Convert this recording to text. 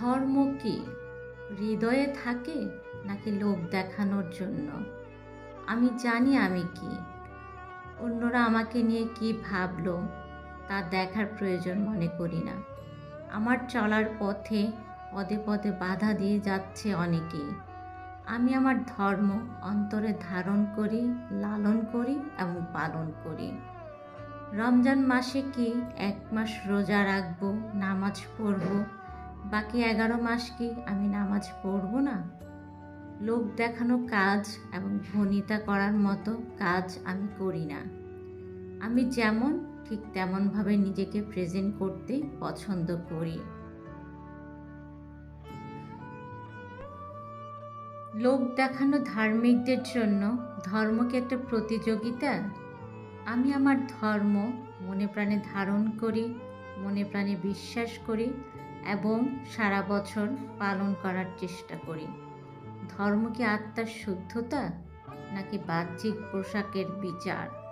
ধর্ম কি? হৃদয়ে থাকে নাকি লোক দেখানোর জন্য? আমি জানি আমি কি। অন্যরা আমাকে নিয়ে কি ভাবলো তা দেখার প্রয়োজন মনে করি না। আমার চলার পথে পদে পদে বাধা দিয়ে যাচ্ছে অনেকেই। আমি আমার ধর্ম অন্তরে ধারণ করি, লালন করি এবং পালন করি। রমজান মাসে কি এক মাস রোজা রাখব, নামাজ পড়ব বাকি এগারো মাস কি আমি নামাজ পড়ব না? লোক দেখানো কাজ এবং ভনিতা করার মতো কাজ আমি করি না। আমি যেমন ঠিক তেমনভাবে নিজেকে প্রেজেন্ট করতে পছন্দ করি। লোক দেখানো ধার্মিকদের জন্য ধর্মকে একটা প্রতিযোগিতা? আমি আমার ধর্ম মনে প্রাণে ধারণ করি, মনে প্রাণে বিশ্বাস করি এবং সারা বছর পালন করার চেষ্টা করি। ধর্ম কি আত্মার শুদ্ধতা নাকি বাহ্যিক পোশাকের বিচার?